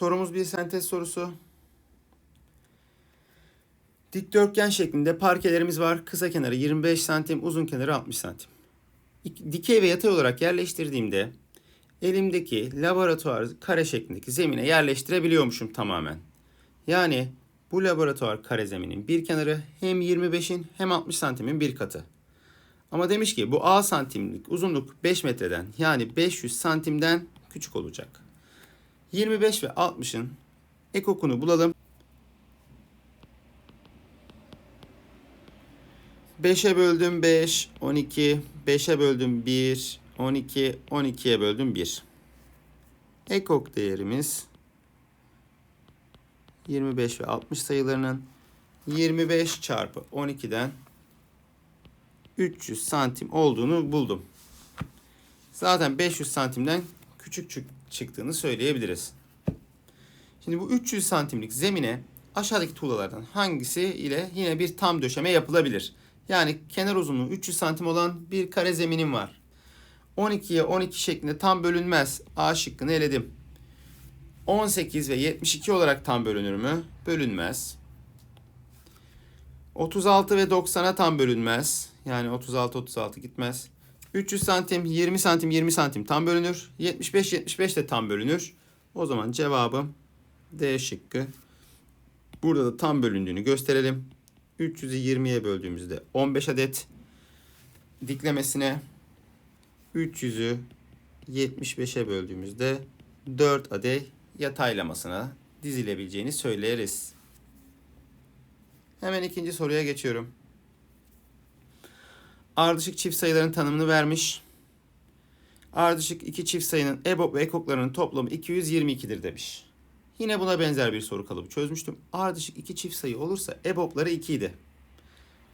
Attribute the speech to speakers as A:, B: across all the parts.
A: Sorumuz bir sentez sorusu. Dikdörtgen şeklinde parkelerimiz var. Kısa kenarı 25 santim, uzun kenarı 60 santim. İk- Dikey ve yatay olarak yerleştirdiğimde elimdeki laboratuvar kare şeklindeki zemine yerleştirebiliyormuşum tamamen. Yani bu laboratuvar kare zeminin bir kenarı hem 25'in hem 60 santimin bir katı. Ama demiş ki bu A santimlik uzunluk 5 metreden yani 500 santimden küçük olacak. 25 ve 60'ın ekokunu bulalım. 5'e böldüm 5, 12, 5'e böldüm 1, 12, 12'ye böldüm 1. Ekok değerimiz 25 ve 60 sayılarının 25 çarpı 12'den 300 santim olduğunu buldum. Zaten 500 santimden küçük çıktığını söyleyebiliriz. Şimdi bu 300 santimlik zemine aşağıdaki tuğlalardan hangisi ile yine bir tam döşeme yapılabilir? Yani kenar uzunluğu 300 santim olan bir kare zeminim var. 12'ye 12 şeklinde tam bölünmez. A şıkkını eledim. 18 ve 72 olarak tam bölünür mü? Bölünmez. 36 ve 90'a tam bölünmez. Yani 36 36 gitmez. 300 santim, 20 santim, 20 santim tam bölünür. 75 75 de tam bölünür. O zaman cevabım D şıkkı. Burada da tam bölündüğünü gösterelim. 300'ü 20'ye böldüğümüzde 15 adet diklemesine 300'ü 75'e böldüğümüzde 4 adet yataylamasına dizilebileceğini söyleriz. Hemen ikinci soruya geçiyorum. Ardışık çift sayıların tanımını vermiş. Ardışık iki çift sayının EBOB ve ekoklarının toplamı 222'dir demiş. Yine buna benzer bir soru kalıbı çözmüştüm. Ardışık iki çift sayı olursa EBOB'ları 2 idi.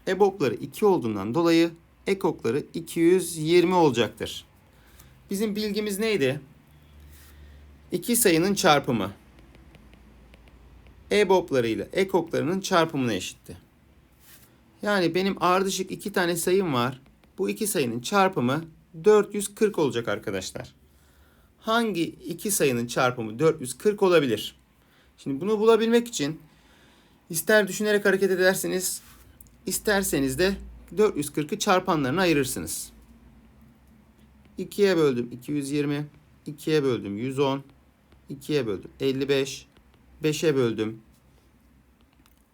A: EBOB'ları 2 olduğundan dolayı ekokları 220 olacaktır. Bizim bilgimiz neydi? İki sayının çarpımı. EBOB'ları ile ekoklarının çarpımına eşitti. Yani benim ardışık iki tane sayım var. Bu iki sayının çarpımı 440 olacak arkadaşlar. Hangi iki sayının çarpımı 440 olabilir? Şimdi bunu bulabilmek için ister düşünerek hareket edersiniz, isterseniz de 440'ı çarpanlarına ayırırsınız. 2'ye böldüm 220, 2'ye böldüm 110, 2'ye böldüm 55, 5'e böldüm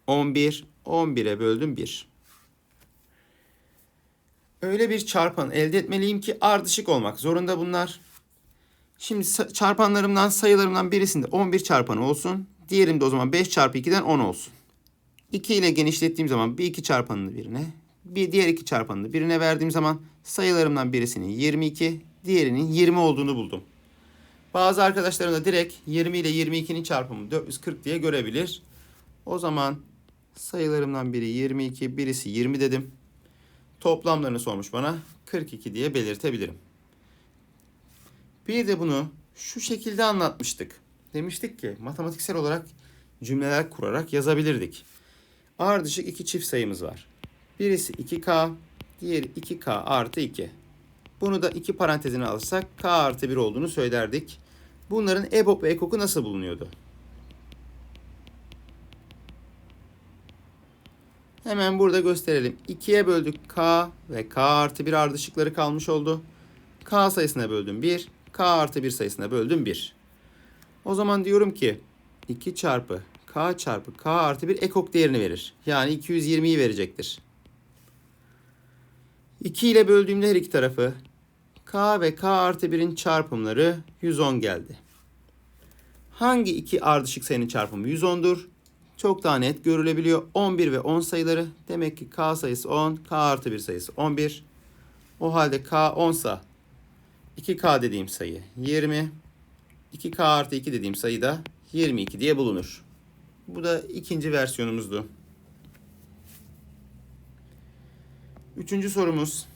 A: 11, 11'e böldüm 1. Öyle bir çarpan elde etmeliyim ki ardışık olmak zorunda bunlar. Şimdi çarpanlarımdan sayılarımdan birisinde 11 çarpanı olsun. Diğerinde o zaman 5 çarpı 2'den 10 olsun. 2 ile genişlettiğim zaman bir iki çarpanını birine, bir diğer iki çarpanını birine verdiğim zaman sayılarımdan birisinin 22, diğerinin 20 olduğunu buldum. Bazı arkadaşlarım da direkt 20 ile 22'nin çarpımı 440 diye görebilir. O zaman sayılarımdan biri 22, birisi 20 dedim. Toplamlarını sormuş bana 42 diye belirtebilirim. Bir de bunu şu şekilde anlatmıştık. Demiştik ki matematiksel olarak cümleler kurarak yazabilirdik. Ardışık iki çift sayımız var. Birisi 2K, diğeri 2K artı 2. Bunu da iki parantezine alırsak K artı 1 olduğunu söylerdik. Bunların EBOB ve EKOK'u nasıl bulunuyordu? Hemen burada gösterelim. 2'ye böldük K ve K artı 1 ardışıkları kalmış oldu. K sayısına böldüm 1. K artı 1 sayısına böldüm 1. O zaman diyorum ki 2 çarpı K çarpı K artı 1 ekok değerini verir. Yani 220'yi verecektir. 2 ile böldüğümde her iki tarafı K ve K artı 1'in çarpımları 110 geldi. Hangi iki ardışık sayının çarpımı 110'dur? Çok daha net görülebiliyor. 11 ve 10 sayıları. Demek ki K sayısı 10, K artı 1 sayısı 11. O halde K 10 sa 2K dediğim sayı 20. 2K artı 2 dediğim sayı da 22 diye bulunur. Bu da ikinci versiyonumuzdu. Üçüncü sorumuz.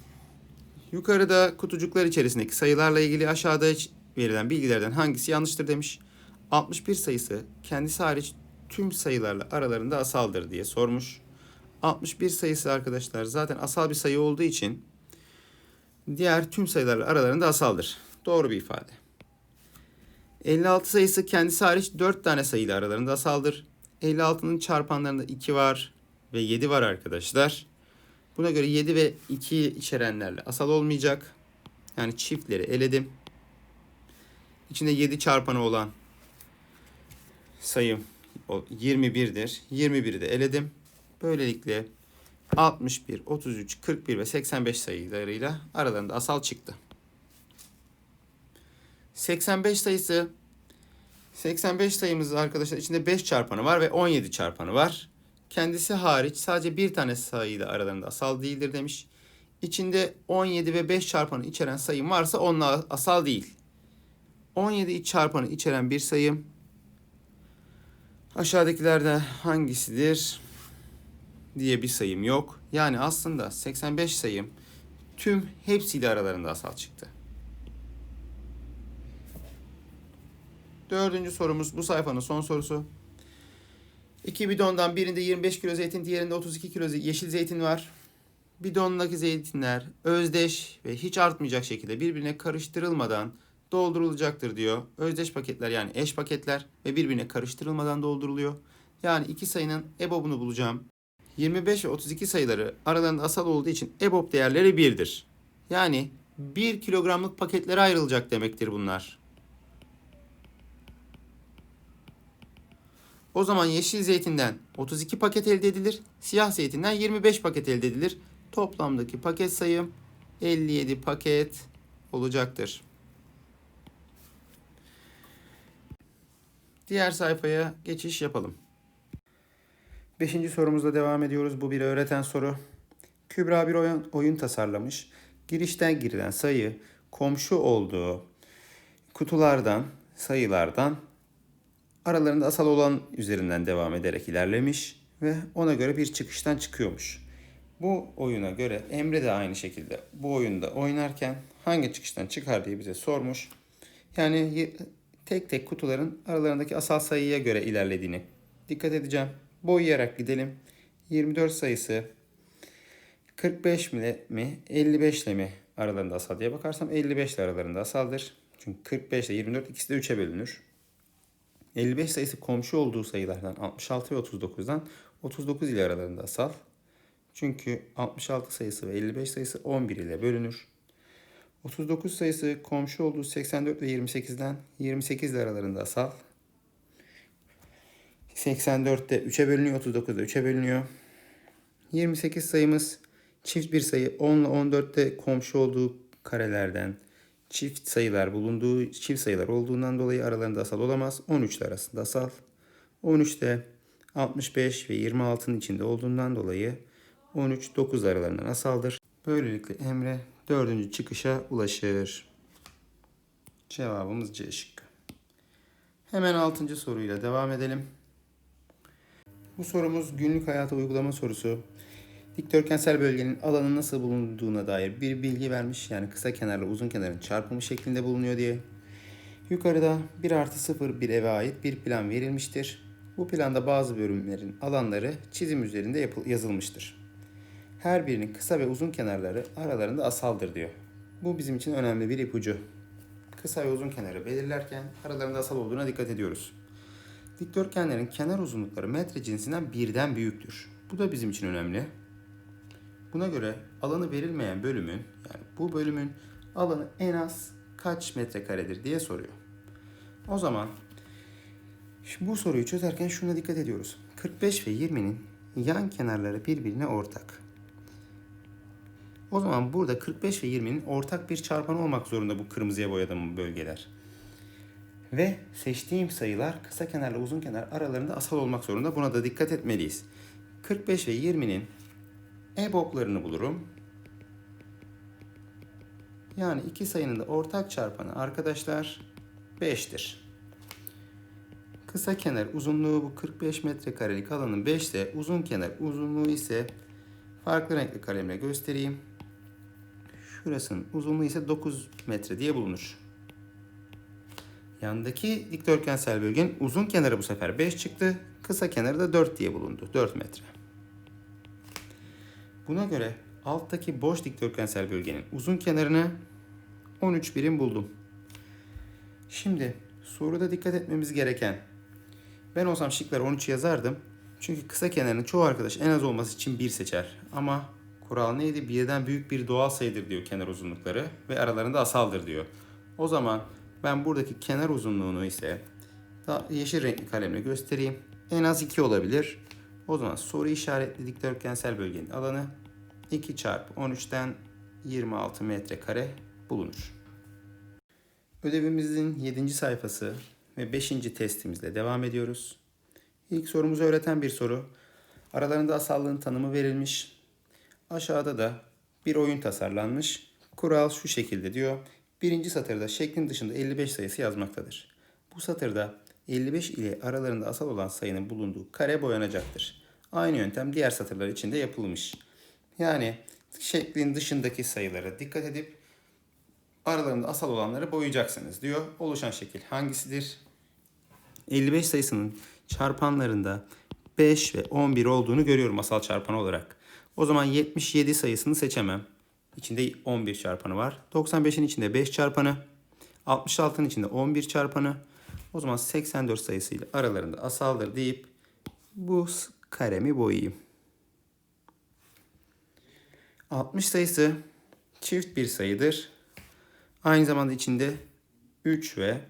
A: Yukarıda kutucuklar içerisindeki sayılarla ilgili aşağıda verilen bilgilerden hangisi yanlıştır demiş. 61 sayısı kendisi hariç tüm sayılarla aralarında asaldır diye sormuş. 61 sayısı arkadaşlar zaten asal bir sayı olduğu için diğer tüm sayılarla aralarında asaldır. Doğru bir ifade. 56 sayısı kendisi hariç 4 tane sayıyla aralarında asaldır. 56'nın çarpanlarında 2 var ve 7 var arkadaşlar. Buna göre 7 ve 2'yi içerenlerle asal olmayacak. Yani çiftleri eledim. İçinde 7 çarpanı olan sayım 21'dir. 21'i de eledim. Böylelikle 61, 33, 41 ve 85 sayılarıyla aralarında asal çıktı. 85 sayısı 85 sayımız arkadaşlar içinde 5 çarpanı var ve 17 çarpanı var. Kendisi hariç sadece bir tane sayıyla aralarında asal değildir demiş. İçinde 17 ve 5 çarpanı içeren sayım varsa onunla asal değil. 17 çarpanı içeren bir sayım aşağıdakilerde hangisidir diye bir sayım yok. Yani aslında 85 sayım tüm hepsiyle aralarında asal çıktı. Dördüncü sorumuz bu sayfanın son sorusu. İki bidondan birinde 25 kilo zeytin, diğerinde 32 kilo yeşil zeytin var. Bidondaki zeytinler özdeş ve hiç artmayacak şekilde birbirine karıştırılmadan doldurulacaktır diyor. Özdeş paketler yani eş paketler ve birbirine karıştırılmadan dolduruluyor. Yani iki sayının EBOB'unu bulacağım. 25 ve 32 sayıları aralarında asal olduğu için EBOB değerleri 1'dir. Yani 1 kilogramlık paketlere ayrılacak demektir bunlar. O zaman yeşil zeytinden 32 paket elde edilir. Siyah zeytinden 25 paket elde edilir. Toplamdaki paket sayım 57 paket olacaktır. Diğer sayfaya geçiş yapalım. Beşinci sorumuzla devam ediyoruz. Bu bir öğreten soru. Kübra bir oyun, oyun tasarlamış. Girişten girilen sayı komşu olduğu kutulardan, sayılardan aralarında asal olan üzerinden devam ederek ilerlemiş ve ona göre bir çıkıştan çıkıyormuş. Bu oyuna göre Emre de aynı şekilde bu oyunda oynarken hangi çıkıştan çıkar diye bize sormuş. Yani tek tek kutuların aralarındaki asal sayıya göre ilerlediğini dikkat edeceğim. Boyayarak gidelim. 24 sayısı 45 mi, mi 55 ile mi aralarında asal diye bakarsam 55 ile aralarında asaldır. Çünkü 45 ile 24 ikisi de 3'e bölünür. 55 sayısı komşu olduğu sayılardan 66 ve 39'dan 39 ile aralarında asal. Çünkü 66 sayısı ve 55 sayısı 11 ile bölünür. 39 sayısı komşu olduğu 84 ve 28'den 28 ile aralarında asal. 84'te 3'e bölünüyor, 39'da 3'e bölünüyor. 28 sayımız çift bir sayı 10 ile 14'te komşu olduğu karelerden çift sayılar bulunduğu çift sayılar olduğundan dolayı aralarında asal olamaz. 13 ile arasında asal. 13'te 65 ve 26'nın içinde olduğundan dolayı 13 9 aralarından asaldır. Böylelikle Emre dördüncü çıkışa ulaşır. Cevabımız C şıkkı. Hemen altıncı soruyla devam edelim. Bu sorumuz günlük hayata uygulama sorusu. Dikdörtgensel bölgenin alanı nasıl bulunduğuna dair bir bilgi vermiş. Yani kısa kenarla uzun kenarın çarpımı şeklinde bulunuyor diye. Yukarıda 1 artı 0 bir eve ait bir plan verilmiştir. Bu planda bazı bölümlerin alanları çizim üzerinde yazılmıştır. Her birinin kısa ve uzun kenarları aralarında asaldır diyor. Bu bizim için önemli bir ipucu. Kısa ve uzun kenarı belirlerken aralarında asal olduğuna dikkat ediyoruz. Dikdörtgenlerin kenar uzunlukları metre cinsinden birden büyüktür. Bu da bizim için önemli. Buna göre alanı verilmeyen bölümün yani bu bölümün alanı en az kaç metrekaredir diye soruyor. O zaman bu soruyu çözerken şuna dikkat ediyoruz. 45 ve 20'nin yan kenarları birbirine ortak. O zaman burada 45 ve 20'nin ortak bir çarpanı olmak zorunda bu kırmızıya boyadığım bölgeler. Ve seçtiğim sayılar kısa kenarla uzun kenar aralarında asal olmak zorunda. Buna da dikkat etmeliyiz. 45 ve 20'nin EBOB'larını bulurum. Yani iki sayının da ortak çarpanı arkadaşlar 5'tir. Kısa kenar uzunluğu bu 45 metrekarelik alanın 5 ise uzun kenar uzunluğu ise farklı renkli kalemle göstereyim. Şurasının uzunluğu ise 9 metre diye bulunur. Yandaki dikdörtgensel bölgenin uzun kenarı bu sefer 5 çıktı. Kısa kenarı da 4 diye bulundu. 4 metre. Buna göre alttaki boş dikdörtgensel bölgenin uzun kenarını 13 birim buldum. Şimdi Soruda dikkat etmemiz gereken. Ben olsam şıkları 13 yazardım. Çünkü kısa kenarının çoğu arkadaş en az olması için 1 seçer. Ama kural neydi? Birden büyük bir doğal sayıdır diyor kenar uzunlukları ve aralarında asaldır diyor. O zaman ben buradaki kenar uzunluğunu ise yeşil renkli kalemle göstereyim. En az 2 olabilir. O zaman soru işaretli dikdörtgensel bölgenin alanı 2 çarpı 13'ten 26 metrekare bulunur. Ödevimizin 7. sayfası ve 5. testimizle devam ediyoruz. İlk sorumuzu öğreten bir soru. Aralarında asallığın tanımı verilmiş. Aşağıda da bir oyun tasarlanmış. Kural şu şekilde diyor. Birinci satırda şeklin dışında 55 sayısı yazmaktadır. Bu satırda 55 ile aralarında asal olan sayının bulunduğu kare boyanacaktır. Aynı yöntem diğer satırlar için de yapılmış. Yani şeklin dışındaki sayılara dikkat edip aralarında asal olanları boyayacaksınız diyor. Oluşan şekil hangisidir? 55 sayısının çarpanlarında 5 ve 11 olduğunu görüyorum asal çarpan olarak. O zaman 77 sayısını seçemem. İçinde 11 çarpanı var. 95'in içinde 5 çarpanı. 66'nın içinde 11 çarpanı. O zaman 84 sayısıyla aralarında asaldır deyip bu karemi boyayayım. 60 sayısı çift bir sayıdır. Aynı zamanda içinde 3 ve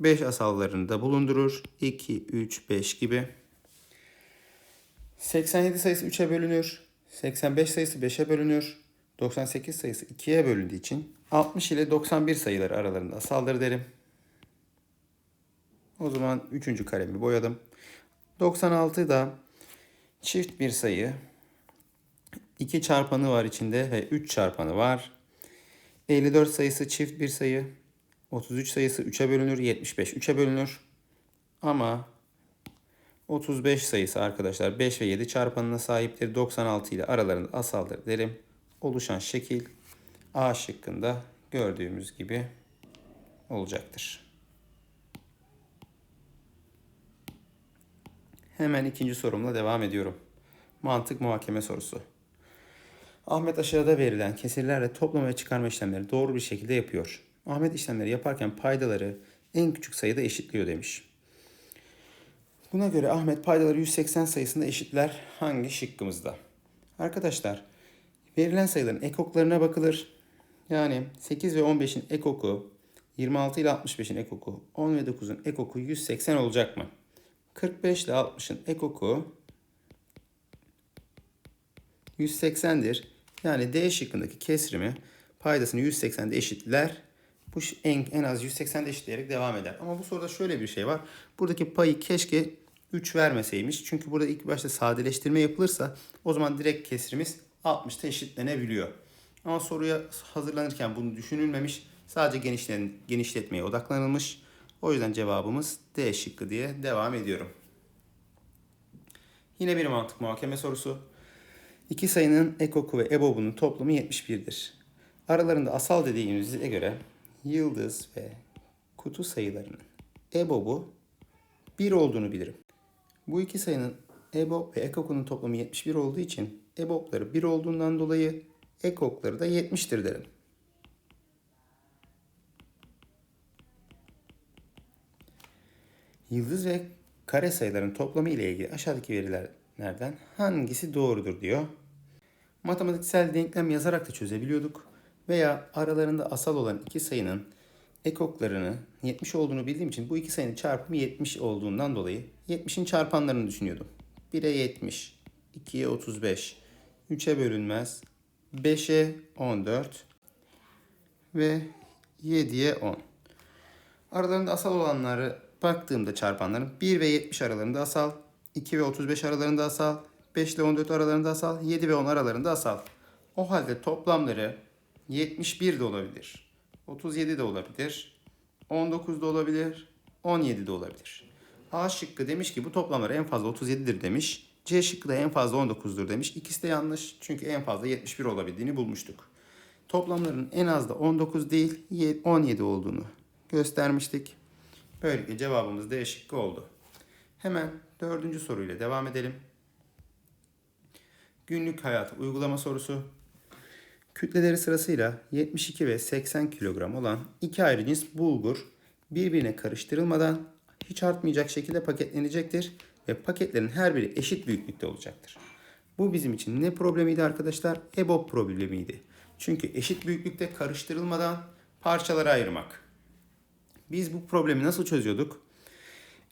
A: 5 asallarını da bulundurur. 2, 3, 5 gibi. 87 sayısı 3'e bölünür. 85 sayısı 5'e bölünür. 98 sayısı 2'ye bölündüğü için 60 ile 91 sayıları aralarında asaldır derim. O zaman 3. karemi boyadım. 96 da çift bir sayı. 2 çarpanı var içinde ve 3 çarpanı var. 54 sayısı çift bir sayı. 33 sayısı 3'e bölünür. 75 3'e bölünür. Ama 35 sayısı arkadaşlar 5 ve 7 çarpanına sahiptir. 96 ile aralarında asaldır derim. Oluşan şekil A şıkkında gördüğümüz gibi olacaktır. Hemen ikinci sorumla devam ediyorum. Mantık muhakeme sorusu. Ahmet aşağıda verilen kesirlerle toplama ve çıkarma işlemleri doğru bir şekilde yapıyor. Ahmet işlemleri yaparken paydaları en küçük sayıda eşitliyor demiş. Buna göre Ahmet paydaları 180 sayısında eşitler hangi şıkkımızda? Arkadaşlar verilen sayıların ekoklarına bakılır. Yani 8 ve 15'in ekoku 26 ile 65'in ekoku 10 ve 9'un ekoku 180 olacak mı? 45 ile 60'ın ekoku 180'dir. Yani D şıkkındaki kesrimi paydasını 180'de eşitler. Bu en, en az 180'de eşitleyerek devam eder. Ama bu soruda şöyle bir şey var. Buradaki payı keşke 3 vermeseymiş. Çünkü burada ilk başta sadeleştirme yapılırsa o zaman direkt kesrimiz 60'ta eşitlenebiliyor. Ama soruya hazırlanırken bunu düşünülmemiş. Sadece genişlen, genişletmeye odaklanılmış. O yüzden cevabımız D şıkkı diye devam ediyorum. Yine bir mantık muhakeme sorusu. İki sayının ekoku ve ebobunun toplamı 71'dir. Aralarında asal dediğimize göre yıldız ve kutu sayılarının ebobu 1 olduğunu bilirim. Bu iki sayının ebob ve ekokunun toplamı 71 olduğu için ebobları 1 olduğundan dolayı ekokları da 70'tir derim. Yıldız ve kare sayıların toplamı ile ilgili aşağıdaki verilerden hangisi doğrudur diyor. Matematiksel denklem yazarak da çözebiliyorduk. Veya aralarında asal olan iki sayının ekoklarını 70 olduğunu bildiğim için bu iki sayının çarpımı 70 olduğundan dolayı 70'in çarpanlarını düşünüyordum. 1'e 70, 2'ye 35, 3'e bölünmez, 5'e 14 ve 7'ye 10. Aralarında asal olanları baktığımda çarpanların 1 ve 70 aralarında asal, 2 ve 35 aralarında asal, 5 ile 14 aralarında asal, 7 ve 10 aralarında asal. O halde toplamları 71 de olabilir. 37 de olabilir. 19 da olabilir. 17 de olabilir. A şıkkı demiş ki bu toplamlar en fazla 37'dir demiş. C şıkkı da en fazla 19'dur demiş. İkisi de yanlış çünkü en fazla 71 olabildiğini bulmuştuk. Toplamların en az da 19 değil 17 olduğunu göstermiştik. Böylelikle cevabımız D şıkkı oldu. Hemen dördüncü soruyla devam edelim. Günlük hayat uygulama sorusu. Kütleleri sırasıyla 72 ve 80 kilogram olan iki ayrı cins bulgur birbirine karıştırılmadan hiç artmayacak şekilde paketlenecektir ve paketlerin her biri eşit büyüklükte olacaktır. Bu bizim için ne problemiydi arkadaşlar? EBOB problemiydi. Çünkü eşit büyüklükte karıştırılmadan parçalara ayırmak. Biz bu problemi nasıl çözüyorduk?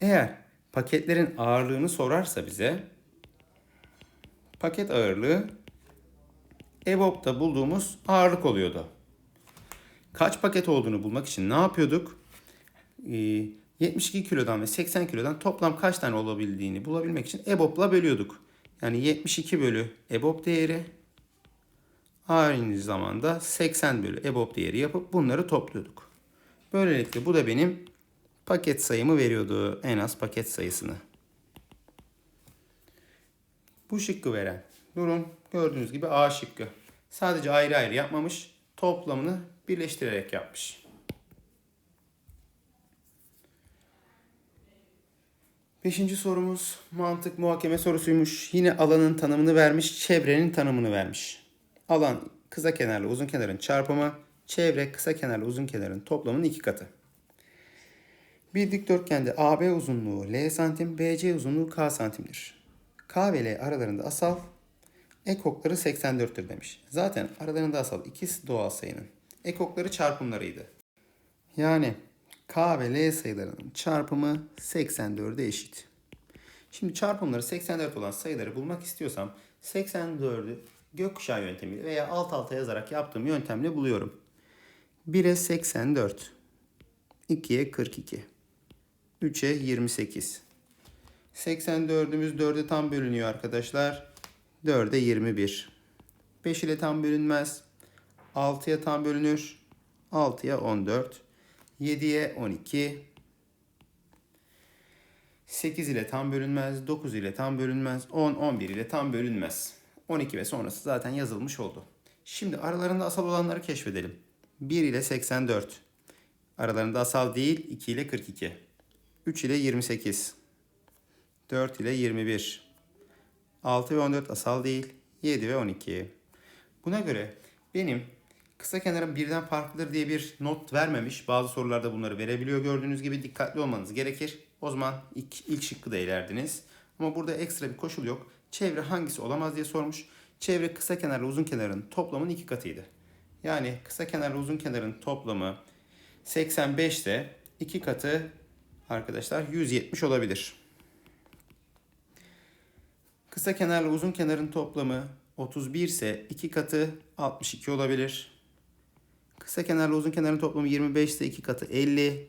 A: Eğer paketlerin ağırlığını sorarsa bize paket ağırlığı EBOB'da bulduğumuz ağırlık oluyordu. Kaç paket olduğunu bulmak için ne yapıyorduk? Ee, 72 kilodan ve 80 kilodan toplam kaç tane olabildiğini bulabilmek için EBOB'la bölüyorduk. Yani 72 bölü EBOB değeri aynı zamanda 80 bölü EBOB değeri yapıp bunları topluyorduk. Böylelikle bu da benim paket sayımı veriyordu. En az paket sayısını. Bu şıkkı veren durum gördüğünüz gibi A şıkkı. Sadece ayrı ayrı yapmamış, toplamını birleştirerek yapmış. Beşinci sorumuz mantık muhakeme sorusuymuş. Yine alanın tanımını vermiş, çevrenin tanımını vermiş. Alan kısa kenarlı uzun kenarın çarpımı, çevre kısa kenarlı uzun kenarın toplamının iki katı. Bir dikdörtgende AB uzunluğu L santim, BC uzunluğu K santimdir. K ve L aralarında asal ekokları 84'tür demiş. Zaten aralarında asal ikisi doğal sayının. Ekokları çarpımlarıydı. Yani K ve L sayılarının çarpımı 84'e eşit. Şimdi çarpımları 84 olan sayıları bulmak istiyorsam 84'ü gökkuşağı yöntemiyle veya alt alta yazarak yaptığım yöntemle buluyorum. 1'e 84, 2'ye 42, 3'e 28. 84'ümüz 4'e tam bölünüyor arkadaşlar. 4'e 21. 5 ile tam bölünmez. 6'ya tam bölünür. 6'ya 14. 7'ye 12. 8 ile tam bölünmez. 9 ile tam bölünmez. 10, 11 ile tam bölünmez. 12 ve sonrası zaten yazılmış oldu. Şimdi aralarında asal olanları keşfedelim. 1 ile 84. Aralarında asal değil 2 ile 42. 3 ile 28. 4 ile 21. 6 ve 14 asal değil. 7 ve 12. Buna göre benim kısa kenarım birden farklıdır diye bir not vermemiş. Bazı sorularda bunları verebiliyor. Gördüğünüz gibi dikkatli olmanız gerekir. O zaman ilk, ilk şıkkı da elerdiniz. Ama burada ekstra bir koşul yok. Çevre hangisi olamaz diye sormuş. Çevre kısa kenarla uzun kenarın toplamının iki katıydı. Yani kısa kenarla uzun kenarın toplamı 85 ise iki katı arkadaşlar 170 olabilir. Kısa kenarla uzun kenarın toplamı 31 ise iki katı 62 olabilir. Kısa kenarla uzun kenarın toplamı 25 ise iki katı 50.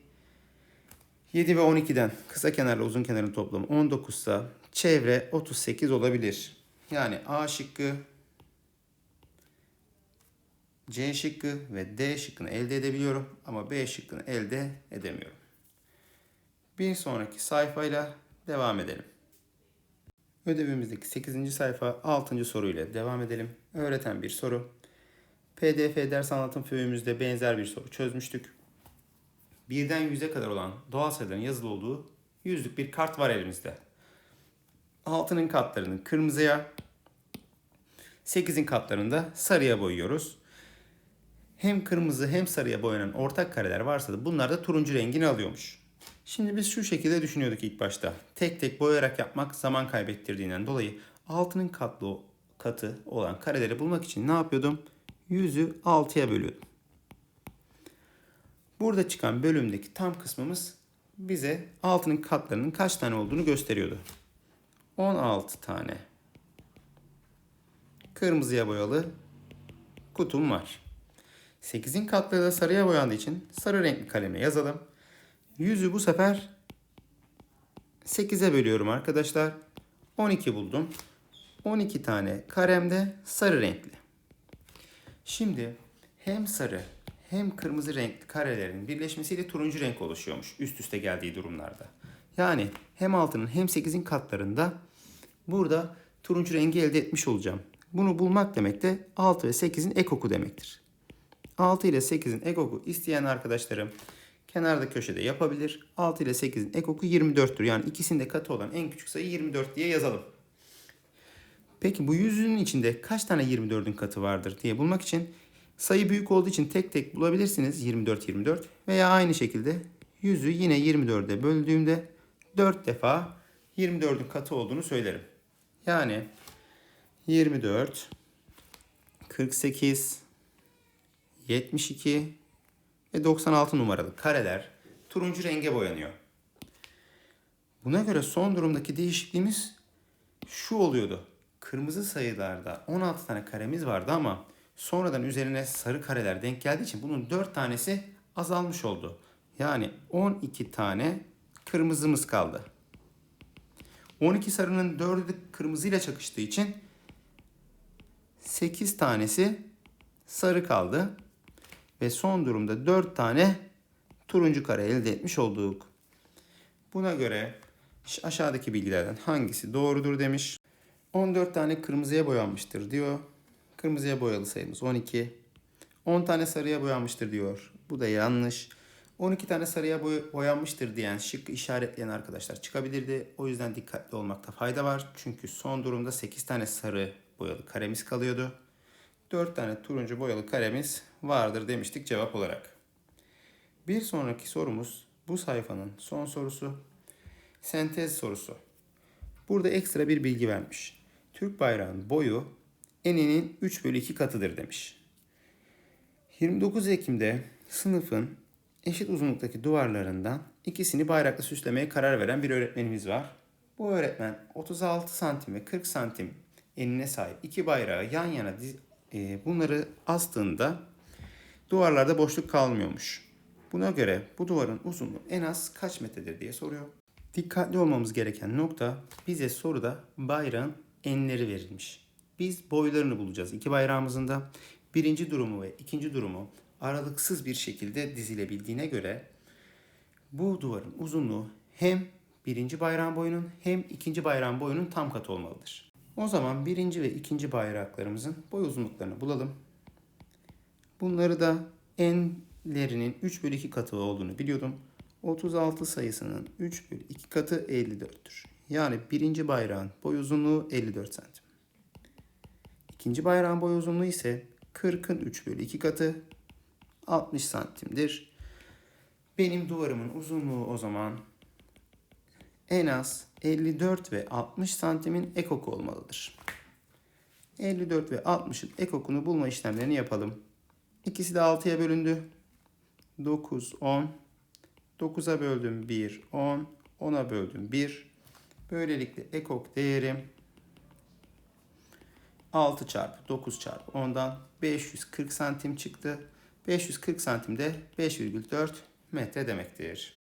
A: 7 ve 12'den kısa kenarla uzun kenarın toplamı 19 ise çevre 38 olabilir. Yani A şıkkı, C şıkkı ve D şıkkını elde edebiliyorum ama B şıkkını elde edemiyorum. Bir sonraki sayfayla devam edelim. Ödevimizdeki 8. sayfa 6. soruyla devam edelim. Öğreten bir soru. PDF ders anlatım föyümüzde benzer bir soru çözmüştük. Birden yüze kadar olan doğal sayıların yazılı olduğu yüzlük bir kart var elimizde. Altının katlarını kırmızıya, 8'in katlarını da sarıya boyuyoruz. Hem kırmızı hem sarıya boyanan ortak kareler varsa da bunlar da turuncu rengini alıyormuş. Şimdi biz şu şekilde düşünüyorduk ilk başta. Tek tek boyayarak yapmak zaman kaybettirdiğinden dolayı altının katlı katı olan kareleri bulmak için ne yapıyordum? Yüzü 6'ya bölüyordum. Burada çıkan bölümdeki tam kısmımız bize altının katlarının kaç tane olduğunu gösteriyordu. 16 tane kırmızıya boyalı kutum var. 8'in katları da sarıya boyandığı için sarı renkli kalemle yazalım. Yüzü bu sefer 8'e bölüyorum arkadaşlar. 12 buldum. 12 tane karemde sarı renkli. Şimdi hem sarı hem kırmızı renkli karelerin birleşmesiyle turuncu renk oluşuyormuş üst üste geldiği durumlarda. Yani hem altının hem 8'in katlarında burada turuncu rengi elde etmiş olacağım. Bunu bulmak demek de 6 ve 8'in ekoku demektir. 6 ile 8'in ekoku isteyen arkadaşlarım kenarda köşede yapabilir. 6 ile 8'in ekoku 24'tür. Yani ikisinde katı olan en küçük sayı 24 diye yazalım. Peki bu yüzünün içinde kaç tane 24'ün katı vardır diye bulmak için sayı büyük olduğu için tek tek bulabilirsiniz 24 24 veya aynı şekilde 100'ü yine 24'e böldüğümde 4 defa 24'ün katı olduğunu söylerim. Yani 24, 48, 72 ve 96 numaralı kareler turuncu renge boyanıyor. Buna göre son durumdaki değişikliğimiz şu oluyordu. Kırmızı sayılarda 16 tane karemiz vardı ama sonradan üzerine sarı kareler denk geldiği için bunun 4 tanesi azalmış oldu. Yani 12 tane kırmızımız kaldı. 12 sarının 4'ü de kırmızıyla çakıştığı için 8 tanesi sarı kaldı. Ve son durumda 4 tane turuncu kare elde etmiş olduk. Buna göre aşağıdaki bilgilerden hangisi doğrudur demiş. 14 tane kırmızıya boyanmıştır diyor. Kırmızıya boyalı sayımız 12. 10 tane sarıya boyanmıştır diyor. Bu da yanlış. 12 tane sarıya boy- boyanmıştır diyen şık işaretleyen arkadaşlar çıkabilirdi. O yüzden dikkatli olmakta fayda var. Çünkü son durumda 8 tane sarı boyalı karemiz kalıyordu. 4 tane turuncu boyalı karemiz vardır demiştik cevap olarak. Bir sonraki sorumuz bu sayfanın son sorusu. Sentez sorusu. Burada ekstra bir bilgi vermiş. Türk bayrağının boyu eninin 3 bölü 2 katıdır demiş. 29 Ekim'de sınıfın eşit uzunluktaki duvarlarından ikisini bayrakla süslemeye karar veren bir öğretmenimiz var. Bu öğretmen 36 santim ve 40 santim enine sahip iki bayrağı yan yana e, bunları astığında duvarlarda boşluk kalmıyormuş. Buna göre bu duvarın uzunluğu en az kaç metredir diye soruyor. Dikkatli olmamız gereken nokta bize soruda bayrağın enleri verilmiş. Biz boylarını bulacağız iki bayrağımızın da. Birinci durumu ve ikinci durumu aralıksız bir şekilde dizilebildiğine göre bu duvarın uzunluğu hem birinci bayrağın boyunun hem ikinci bayrağın boyunun tam katı olmalıdır. O zaman birinci ve ikinci bayraklarımızın boy uzunluklarını bulalım. Bunları da enlerinin 3 bölü 2 katı olduğunu biliyordum. 36 sayısının 3 bölü 2 katı 54'tür. Yani birinci bayrağın boy uzunluğu 54 santim. İkinci bayrağın boy uzunluğu ise 40'ın 3 bölü 2 katı 60 santimdir. Benim duvarımın uzunluğu o zaman en az 54 ve 60 santimin ekoku olmalıdır. 54 ve 60'ın ekokunu bulma işlemlerini yapalım. İkisi de 6'ya bölündü. 9, 10. 9'a böldüm 1, 10. 10'a böldüm 1. Böylelikle ekok değerim 6 çarpı 9 çarpı 10'dan 540 santim çıktı. 540 santim de 5,4 metre demektir.